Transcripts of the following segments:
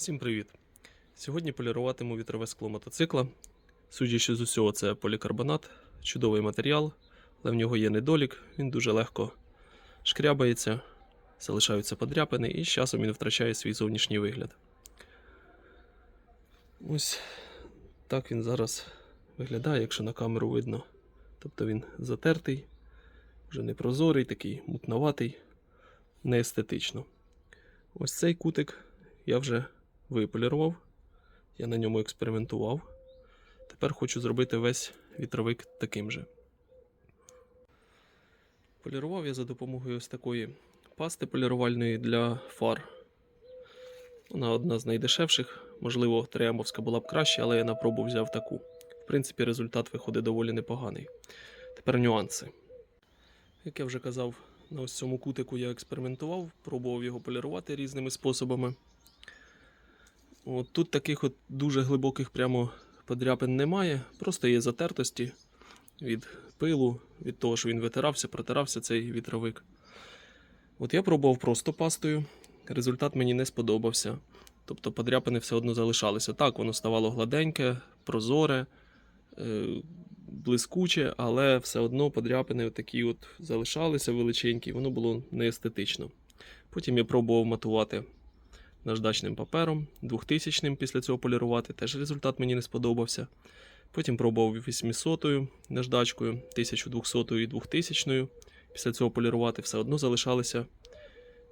Всім привіт! Сьогодні поліруватиму вітрове скло мотоцикла. Судячи з усього, це полікарбонат, чудовий матеріал, але в нього є недолік, він дуже легко шкрябається, залишаються подряпини і з часом він втрачає свій зовнішній вигляд. Ось так він зараз виглядає, якщо на камеру видно. Тобто він затертий, вже не прозорий, такий мутноватий, неестетично. Ось цей кутик я вже виполірував, я на ньому експериментував. Тепер хочу зробити весь вітровик таким же. Полірував я за допомогою ось такої пасти полірувальної для фар. Вона одна з найдешевших. Можливо, Триамбовська була б краще, але я на пробу взяв таку. В принципі, результат виходить доволі непоганий. Тепер нюанси. Як я вже казав, на ось цьому кутику я експериментував, пробував його полірувати різними способами. От тут таких от дуже глибоких прямо подряпин немає, просто є затертості від пилу, від того, що він витирався, протирався цей вітровик. От я пробував просто пастою, результат мені не сподобався. Тобто подряпини все одно залишалися. Так, воно ставало гладеньке, прозоре, е, блискуче, але все одно подряпини такі от залишалися величенькі, воно було неестетично. Потім я пробував матувати наждачним папером, 2000 після цього полірувати. Теж результат мені не сподобався. Потім пробував 800 наждачкою, 1200 і 2000. Після цього полірувати все одно залишалися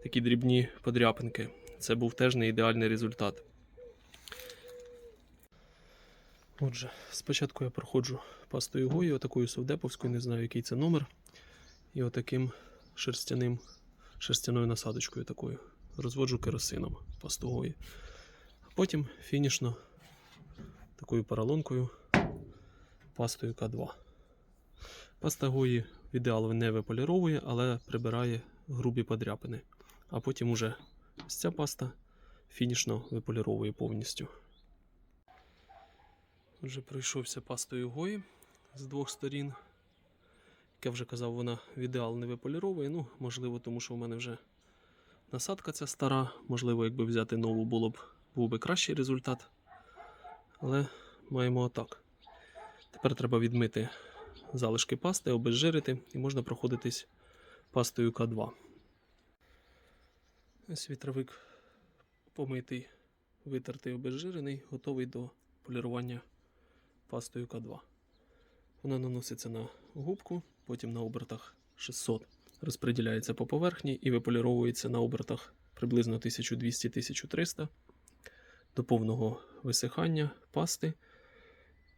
такі дрібні подряпинки. Це був теж не ідеальний результат. Отже, спочатку я проходжу пастою Гої, отакою совдеповською, не знаю, який це номер. І отаким шерстяним, шерстяною насадочкою такою. Розводжу керосином пасту Гої. А потім фінішно такою поролонкою пастою К2. Паста Гої в ідеал не виполіровує, але прибирає грубі подряпини. А потім уже ця паста фінішно виполіровує повністю. Вже пройшовся пастою Гої з двох сторін. Як я вже казав, вона в ідеал не виполіровує. Ну, можливо, тому що в мене вже насадка ця стара. Можливо, якби взяти нову, було б, був би кращий результат. Але маємо отак. Тепер треба відмити залишки пасти, обезжирити і можна проходитись пастою К2. Ось вітровик помитий, витертий, обезжирений, готовий до полірування пастою К2. Вона наноситься на губку, потім на обертах 600 розподіляється по поверхні і виполіровується на обертах приблизно 1200-1300 до повного висихання пасти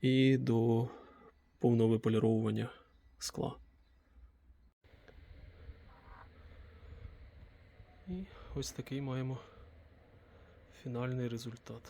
і до повного виполіровування скла. І ось такий маємо фінальний результат.